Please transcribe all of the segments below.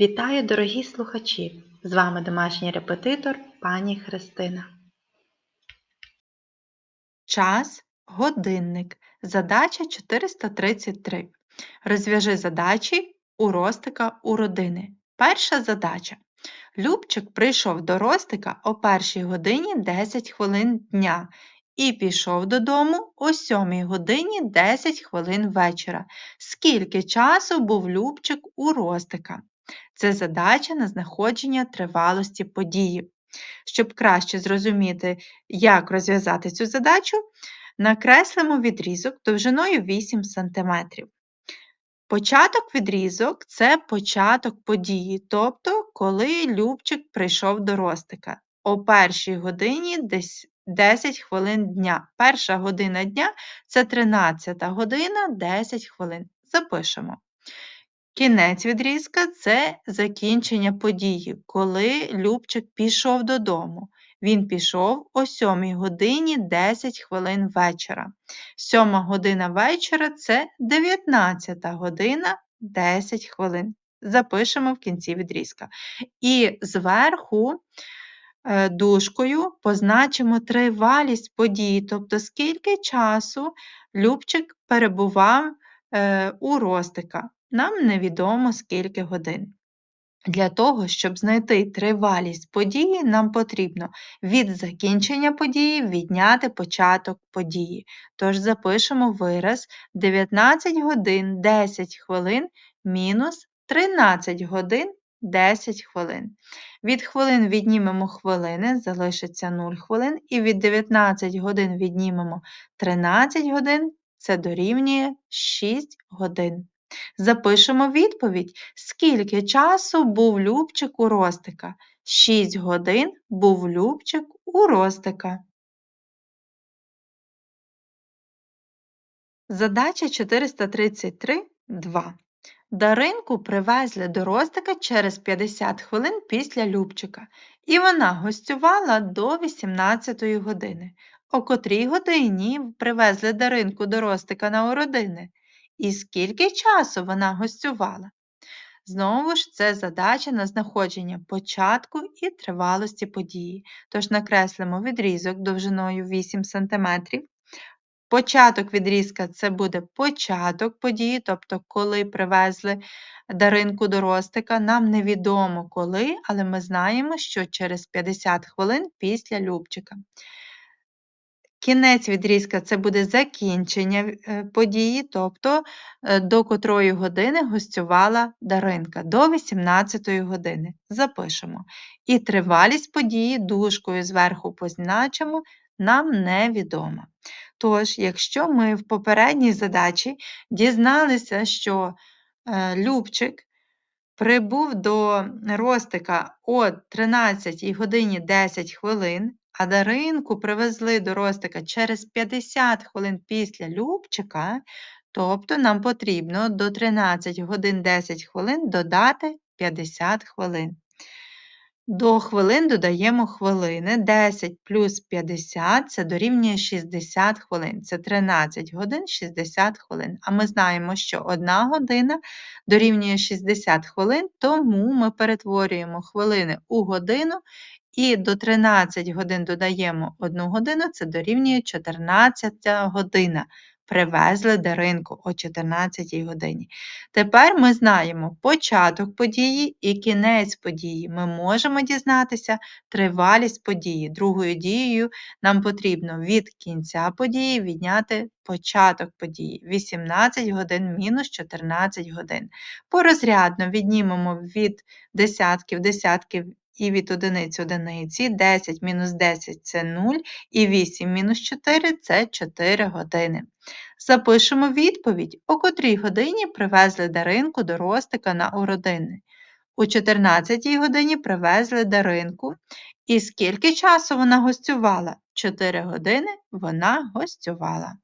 Вітаю, дорогі слухачі! З вами домашній репетитор пані Христина. Час годинник. Задача 433. Розв'яжи задачі у Ростика у родини. Перша задача. Любчик прийшов до Ростика о першій годині 10 хвилин дня і пішов додому о 7 годині 10 хвилин вечора. Скільки часу був Любчик у Ростика? Це задача на знаходження тривалості події. Щоб краще зрозуміти, як розв'язати цю задачу, накреслимо відрізок довжиною 8 см. Початок відрізок це початок події, тобто коли Любчик прийшов до Ростика. О першій годині 10 хвилин дня. Перша година дня це 13 година 10 хвилин. Запишемо. Кінець відрізка це закінчення події, коли Любчик пішов додому. Він пішов о 7 годині 10 хвилин вечора. 7 година вечора це 19 година 10 хвилин. Запишемо в кінці відрізка. І зверху е, дужкою позначимо тривалість події, тобто скільки часу Любчик перебував е, у Ростика нам невідомо скільки годин. Для того, щоб знайти тривалість події, нам потрібно від закінчення події відняти початок події. Тож запишемо вираз 19 годин 10 хвилин мінус 13 годин 10 хвилин. Від хвилин віднімемо хвилини, залишиться 0 хвилин, і від 19 годин віднімемо 13 годин, це дорівнює 6 годин. Запишемо відповідь, скільки часу був Любчик у Ростика. 6 годин був Любчик у Ростика. Задача 433 2. Даринку привезли до Ростика через 50 хвилин після Любчика, і вона гостювала до 18 години. О котрій годині привезли Даринку до Ростика на уродини. І скільки часу вона гостювала? Знову ж, це задача на знаходження початку і тривалості події. Тож накреслимо відрізок довжиною 8 см. Початок відрізка це буде початок події, тобто, коли привезли даринку до Ростика, нам невідомо коли, але ми знаємо, що через 50 хвилин після Любчика. Кінець відрізка це буде закінчення е, події, тобто е, до котрої години гостювала Даринка, до 18 години. Запишемо. І тривалість події дужкою зверху позначимо, нам невідомо. Тож, якщо ми в попередній задачі дізналися, що е, Любчик прибув до Ростика о 13 годині 10 хвилин, а Даринку привезли до Ростика через 50 хвилин після Любчика, тобто нам потрібно до 13 годин 10 хвилин додати 50 хвилин. До хвилин додаємо хвилини. 10 плюс 50 це дорівнює 60 хвилин. Це 13 годин 60 хвилин. А ми знаємо, що 1 година дорівнює 60 хвилин, тому ми перетворюємо хвилини у годину і до 13 годин додаємо 1 годину, це дорівнює 14 година. Привезли Даринку о 14 годині. Тепер ми знаємо початок події і кінець події. Ми можемо дізнатися тривалість події. Другою дією нам потрібно від кінця події відняти початок події 18 годин мінус 14 годин. Порозрядно віднімемо від десятків десятків і від одиниць одиниці 10 мінус 10 це 0, і 8 мінус 4 це 4 години. Запишемо відповідь, о котрій годині привезли Даринку до Ростика на уродини. У 14 годині привезли Даринку. І скільки часу вона гостювала? 4 години вона гостювала.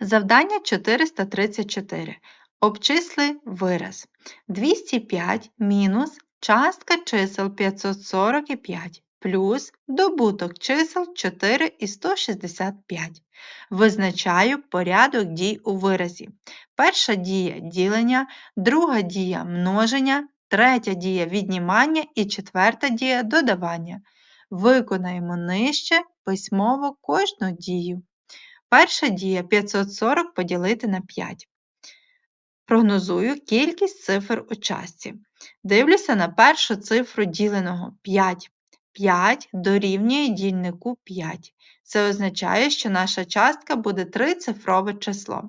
Завдання 434. Обчисли вираз. 205 мінус частка чисел 545 плюс добуток чисел 4 і 165. Визначаю порядок дій у виразі. Перша дія ділення, друга дія множення, третя дія віднімання і четверта дія додавання. Виконаємо нижче письмово кожну дію. Перша дія 540 поділити на 5. Прогнозую кількість цифр у частці. Дивлюся на першу цифру діленого 5. 5 дорівнює дільнику 5. Це означає, що наша частка буде трицифрове число.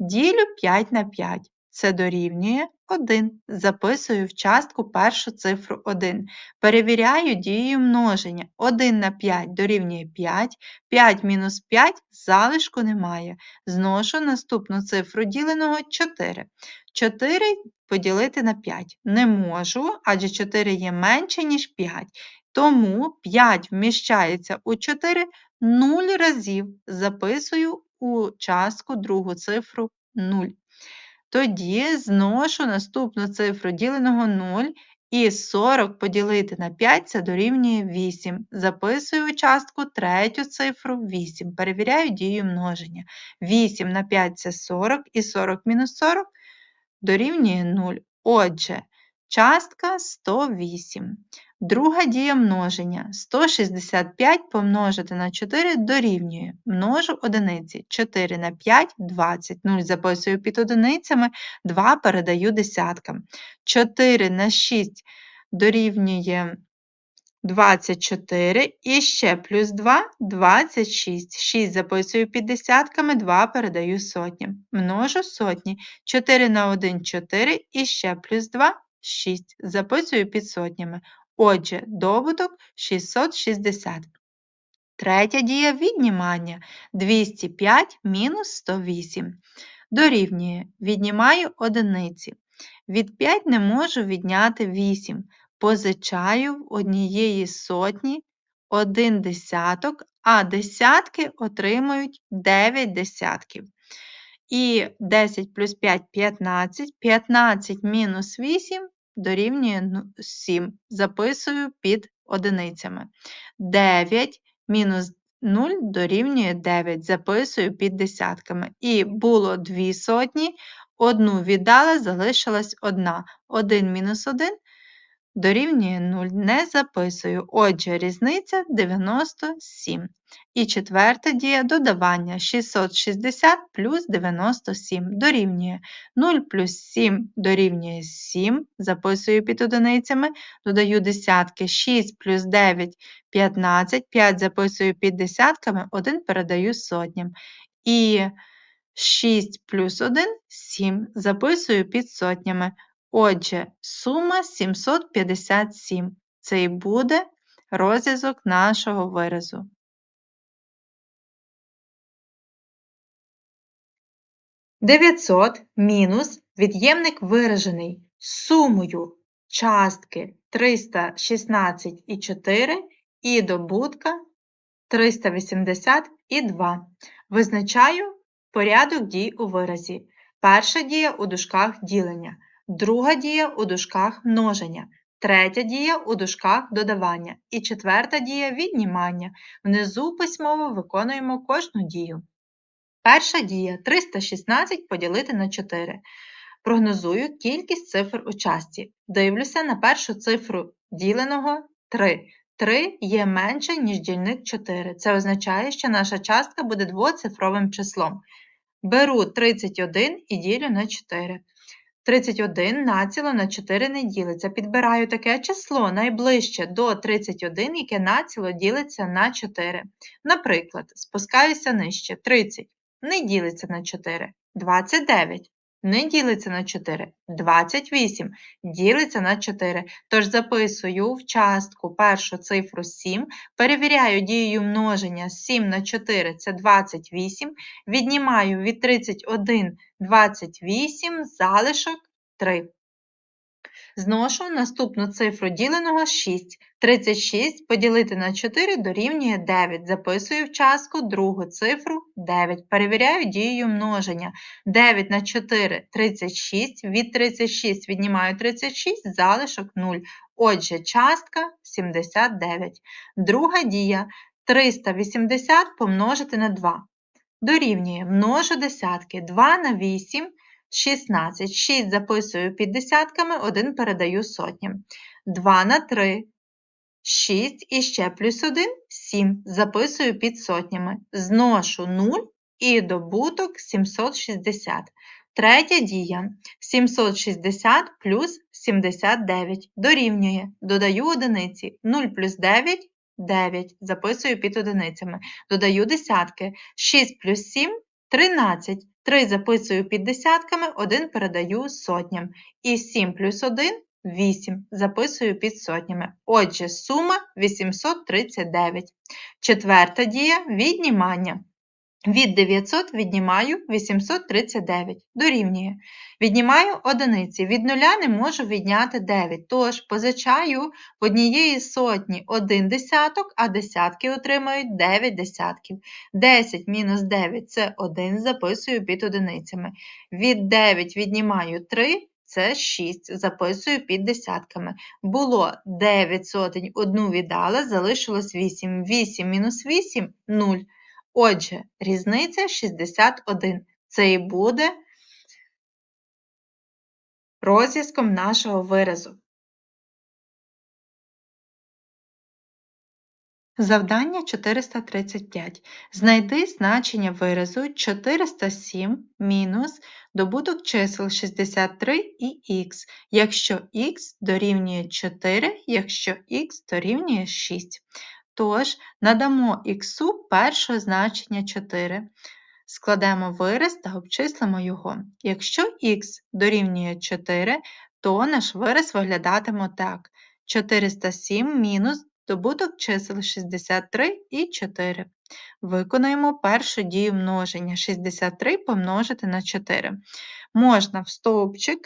Ділю 5 на 5. Це дорівнює 1. Записую в частку першу цифру 1. Перевіряю дією множення. 1 на 5 дорівнює 5, 5 мінус 5 залишку немає. Зношу наступну цифру діленого 4. 4 поділити на 5 не можу, адже 4 є менше, ніж 5. Тому 5 вміщається у 4 0 разів. Записую у частку другу цифру 0. Тоді зношу наступну цифру діленого 0 і 40 поділити на 5 це дорівнює 8. Записую частку третю цифру 8. Перевіряю дію множення. 8 на 5 це 40 і 40 мінус 40 дорівнює 0. Отже, частка 108. Друга дія множення. 165 помножити на 4 дорівнює. Множу одиниці. 4 на 5 20. 0 записую під одиницями, 2 передаю десяткам. 4 на 6 дорівнює 24 і ще плюс 2 26. 6 записую під десятками, 2 передаю сотням. Множу сотні. 4 на 1 4 і ще плюс 2 6. Записую під сотнями. Отже, добуток 660. Третя дія віднімання 205 мінус 108. Дорівнює, віднімаю одиниці. Від 5 не можу відняти 8. Позичаю в однієї сотні один десяток, а десятки отримують 9 десятків. І 10 плюс 5 15, 15 мінус 8 дорівнює 7. Записую під одиницями. 9 мінус 0 дорівнює 9. Записую під десятками. І було 2 сотні, одну віддала, залишилась одна. 1 мінус 1 дорівнює 0. Не записую. Отже, різниця 97. І четверта дія додавання 660 плюс 97 дорівнює 0 плюс 7 дорівнює 7. Записую під одиницями, додаю десятки 6 плюс 9 15, 5 записую під десятками, 1 передаю сотням. І 6 плюс 1 7. Записую під сотнями. Отже, сума 757. Це і буде розв'язок нашого виразу. Дев'ятсот мінус від'ємник виражений сумою частки 316,4 і добутка 382. Визначаю порядок дій у виразі. Перша дія у дужках ділення друга дія у дужках множення, третя дія у дужках додавання і четверта дія віднімання. Внизу письмово виконуємо кожну дію. Перша дія 316 поділити на 4. Прогнозую кількість цифр у частці. Дивлюся на першу цифру діленого 3. 3 є менше, ніж дільник 4. Це означає, що наша частка буде двоцифровим числом. Беру 31 і ділю на 4. 31 націло на 4 не ділиться. Підбираю таке число найближче до 31, яке націло ділиться на 4. Наприклад, спускаюся нижче 30 не ділиться на 4, 29 не ділиться на 4, 28 ділиться на 4. Тож записую в частку першу цифру 7, перевіряю дією множення 7 на 4 це 28, віднімаю від 31 28 залишок 3. Зношу наступну цифру діленого 6. 36 поділити на 4 дорівнює 9. Записую в частку другу цифру 9. Перевіряю дією множення. 9 на 4 – 36. Від 36 віднімаю 36, залишок 0. Отже, частка 79. Друга дія 380 помножити на 2. Дорівнює множу десятки 2 на 8 16. 6 записую під десятками, 1 передаю сотням. 2 на 3 6 і ще плюс 1 7. Записую під сотнями. Зношу 0 і добуток 760. Третя дія 760 плюс 79 дорівнює. Додаю одиниці 0 плюс 9 9. Записую під одиницями. Додаю десятки. 6 плюс 7 13. 3 записую під десятками, один передаю сотням. І 7 плюс 1 8. Записую під сотнями. Отже, сума 839. Четверта дія віднімання. Від 900 віднімаю 839. Дорівнює. Віднімаю одиниці. Від нуля не можу відняти 9. Тож позичаю в однієї сотні 1 десяток, а десятки отримають 9 десятків. 10 мінус 9 це 1, записую під одиницями. Від 9 віднімаю 3. Це 6, записую під десятками. Було 9 сотень, одну віддала, залишилось 8. 8 мінус 8 – 0. Отже, різниця 61. Це і буде розв'язком нашого виразу. Завдання 435. Знайди значення виразу 407 мінус добуток чисел 63 і х, якщо х дорівнює 4, якщо х дорівнює 6. Тож, надамо х перше значення 4. Складемо вираз та обчислимо його. Якщо х дорівнює 4, то наш вираз виглядатиме так: 407 мінус добуток чисел 63 і 4. Виконаємо першу дію множення 63 помножити на 4. Можна в стовпчик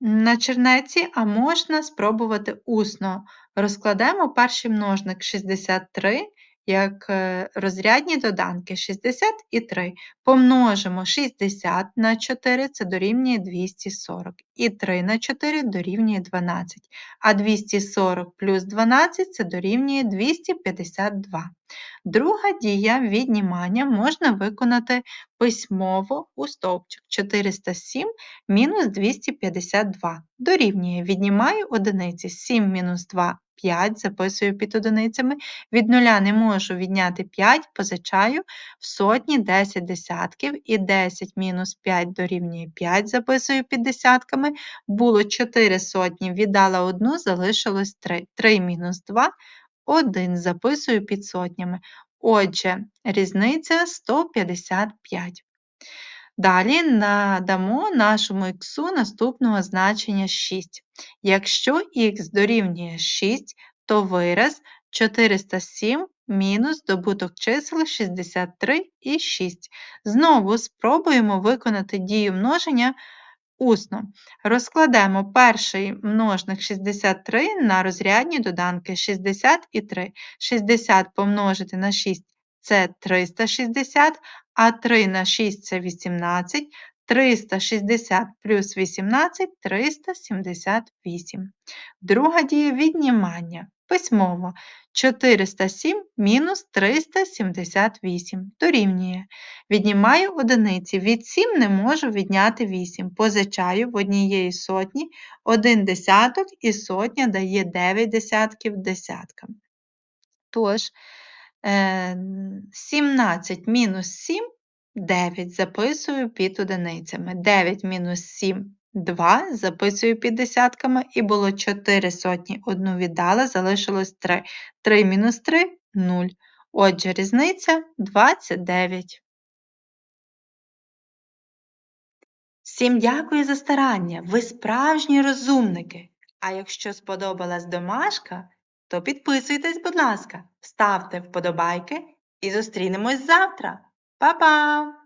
на чернеці, а можна спробувати усно. Розкладемо перший множник 63 як е, розрядні доданки 60 і 3. Помножимо 60 на 4 це дорівнює 240. І 3 на 4 дорівнює 12. А 240 плюс 12 це дорівнює 252. Друга дія віднімання можна виконати письмово у стовпчик 407 мінус 252. Дорівнює віднімаю одиниці 7 мінус 2 5, записую під одиницями. Від нуля не можу відняти 5, позичаю в сотні 10 десятків і 10 мінус 5 дорівнює 5, записую під десятками. Було 4 сотні, віддала одну, залишилось 3. 3 мінус 2 1 записую під сотнями. Отже, різниця 155. Далі надамо нашому х наступного значення 6. Якщо х дорівнює 6, то вираз 407 мінус добуток чисел 63 і 6. Знову спробуємо виконати дію множення усно. Розкладемо перший множник 63 на розрядні доданки 60 і 3. 60 помножити на 6 це 360, а 3 на 6 це 18. 360 плюс 18 378. Друга дія віднімання. Письмово 407 мінус 378 дорівнює. Віднімаю одиниці. Від 7 не можу відняти 8. Позичаю в однієї сотні 1 десяток і сотня дає 9 десятків десяткам. Тож, 17 мінус 7 9 записую під одиницями. 9 мінус 7 2 записую під десятками, і було 4 сотні, одну віддала, залишилось 3. 3 мінус 3 0. Отже, різниця 29. Всім дякую за старання. Ви справжні розумники. А якщо сподобалась домашка, то підписуйтесь, будь ласка, ставте вподобайки і зустрінемось завтра. Па-па!